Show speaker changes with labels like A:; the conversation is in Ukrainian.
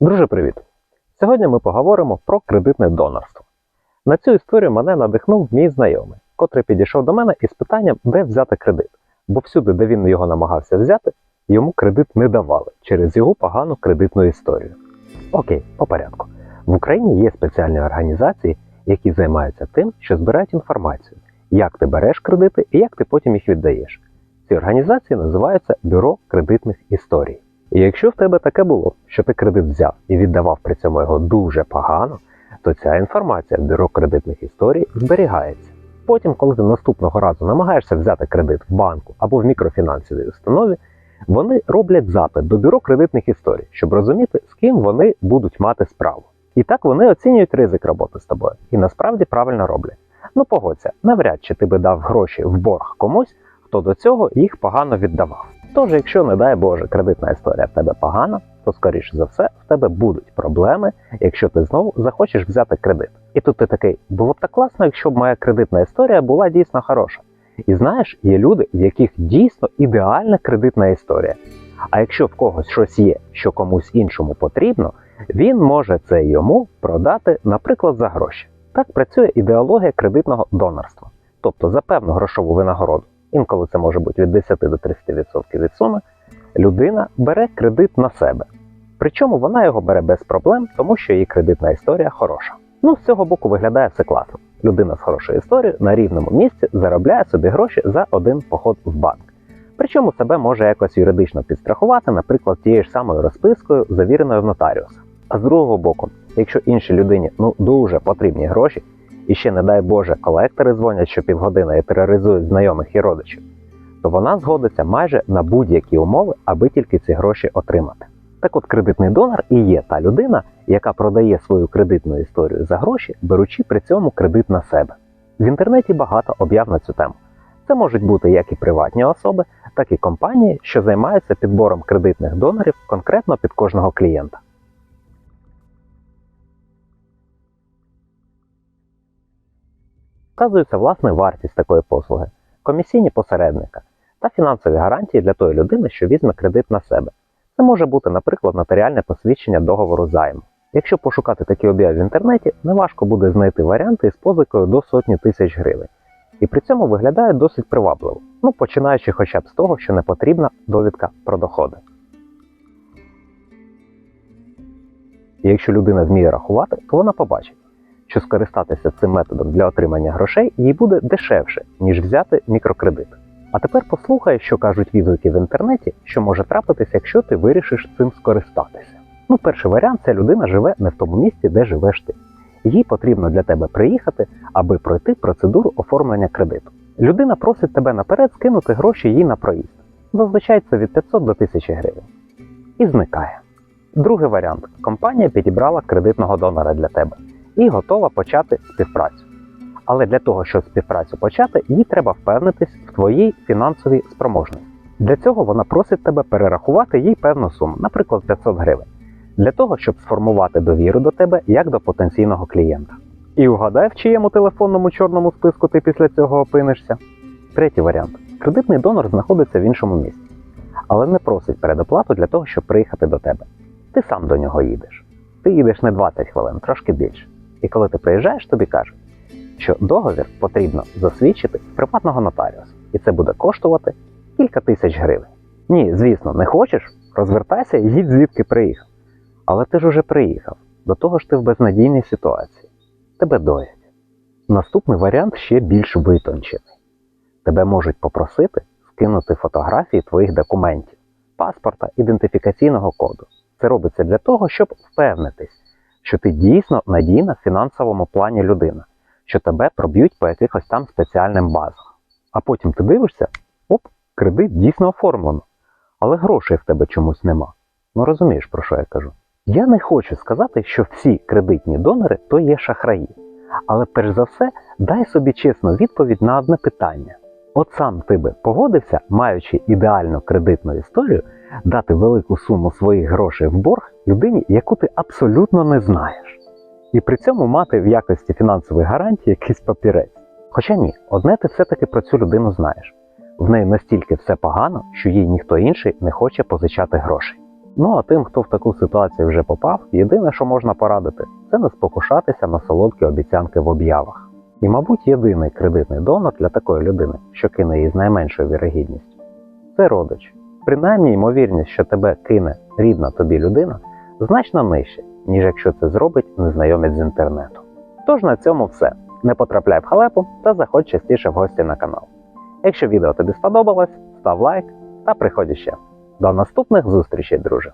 A: Друже, привіт! Сьогодні ми поговоримо про кредитне донорство. На цю історію мене надихнув мій знайомий, котрий підійшов до мене із питанням, де взяти кредит. Бо всюди, де він його намагався взяти, йому кредит не давали через його погану кредитну історію. Окей, по порядку. В Україні є спеціальні організації, які займаються тим, що збирають інформацію, як ти береш кредити і як ти потім їх віддаєш. Ці організації називаються Бюро кредитних історій. І якщо в тебе таке було, що ти кредит взяв і віддавав при цьому його дуже погано, то ця інформація в бюро кредитних історій зберігається. Потім, коли ти наступного разу намагаєшся взяти кредит в банку або в мікрофінансовій установі, вони роблять запит до бюро кредитних історій, щоб розуміти, з ким вони будуть мати справу. І так вони оцінюють ризик роботи з тобою і насправді правильно роблять. Ну погодься, навряд чи ти би дав гроші в борг комусь, хто до цього їх погано віддавав. Тож, якщо, не дай Боже, кредитна історія в тебе погана, то скоріше за все в тебе будуть проблеми, якщо ти знову захочеш взяти кредит. І тут ти такий, було б так класно, якщо б моя кредитна історія була дійсно хороша. І знаєш, є люди, в яких дійсно ідеальна кредитна історія. А якщо в когось щось є, що комусь іншому потрібно, він може це йому продати, наприклад, за гроші. Так працює ідеологія кредитного донорства, тобто за певну грошову винагороду інколи це може бути від 10 до 30% від суми, людина бере кредит на себе. Причому вона його бере без проблем, тому що її кредитна історія хороша. Ну, з цього боку виглядає все класно. Людина з хорошою історією на рівному місці заробляє собі гроші за один поход в банк. Причому себе може якось юридично підстрахувати, наприклад, тією ж самою розпискою, завіреною в нотаріуса. А з другого боку, якщо іншій людині ну дуже потрібні гроші, і ще, не дай Боже, колектори дзвонять щопівгодини і тероризують знайомих і родичів, то вона згодиться майже на будь-які умови, аби тільки ці гроші отримати. Так от кредитний донор і є та людина, яка продає свою кредитну історію за гроші, беручи при цьому кредит на себе. В інтернеті багато об'яв на цю тему. Це можуть бути як і приватні особи, так і компанії, що займаються підбором кредитних донорів конкретно під кожного клієнта. Вказується власне вартість такої послуги, комісійні посередника та фінансові гарантії для тої людини, що візьме кредит на себе. Це може бути, наприклад, нотаріальне посвідчення договору займу. Якщо пошукати такі об'яви в інтернеті, неважко буде знайти варіанти із позикою до сотні тисяч гривень. І при цьому виглядає досить привабливо, ну починаючи хоча б з того, що не потрібна довідка про доходи. Якщо людина вміє рахувати, то вона побачить, що скористатися цим методом для отримання грошей їй буде дешевше, ніж взяти мікрокредит. А тепер послухай, що кажуть відгуки в інтернеті, що може трапитися, якщо ти вирішиш цим скористатися. Ну, перший варіант це людина живе не в тому місці, де живеш ти. Їй потрібно для тебе приїхати, аби пройти процедуру оформлення кредиту. Людина просить тебе наперед скинути гроші їй на проїзд. Зазвичай це від 500 до 1000 гривень. І зникає. Другий варіант компанія підібрала кредитного донора для тебе і готова почати співпрацю. Але для того, щоб співпрацю почати, їй треба впевнитись в твоїй фінансовій спроможності. Для цього вона просить тебе перерахувати їй певну суму, наприклад, 500 гривень, для того, щоб сформувати довіру до тебе як до потенційного клієнта. І угадай, в чиєму телефонному чорному списку ти після цього опинишся. Третій варіант: кредитний донор знаходиться в іншому місці, але не просить передоплату для того, щоб приїхати до тебе. Ти сам до нього їдеш. Ти їдеш не 20 хвилин, трошки більше. І коли ти приїжджаєш, тобі кажуть, що договір потрібно засвідчити приватного нотаріуса, і це буде коштувати кілька тисяч гривень. Ні, звісно, не хочеш, розвертайся і їдь звідки приїхав. Але ти ж уже приїхав, до того ж ти в безнадійній ситуації. Тебе доять. Наступний варіант ще більш витончений. Тебе можуть попросити скинути фотографії твоїх документів, паспорта, ідентифікаційного коду. Це робиться для того, щоб впевнитись, що ти дійсно надійна в фінансовому плані людина, що тебе проб'ють по якихось там спеціальним базам. А потім ти дивишся, оп, кредит дійсно оформлено, але грошей в тебе чомусь нема. Ну розумієш, про що я кажу? Я не хочу сказати, що всі кредитні донори то є шахраї. Але перш за все, дай собі чесну відповідь на одне питання. От сам ти би погодився, маючи ідеальну кредитну історію, дати велику суму своїх грошей в борг людині, яку ти абсолютно не знаєш, і при цьому мати в якості фінансової гарантії якийсь папірець. Хоча ні, одне ти все-таки про цю людину знаєш. В неї настільки все погано, що їй ніхто інший не хоче позичати грошей. Ну а тим, хто в таку ситуацію вже попав, єдине, що можна порадити, це не спокушатися на солодкі обіцянки в об'явах. І, мабуть, єдиний кредитний донор для такої людини, що кине її з найменшою вірогідністю, це родич. Принаймні, ймовірність, що тебе кине рідна тобі людина, значно нижче, ніж якщо це зробить незнайомець з інтернету. Тож на цьому все. Не потрапляй в халепу та заходь частіше в гості на канал. Якщо відео тобі сподобалось, став лайк та приходь ще. До наступних зустрічей, друже!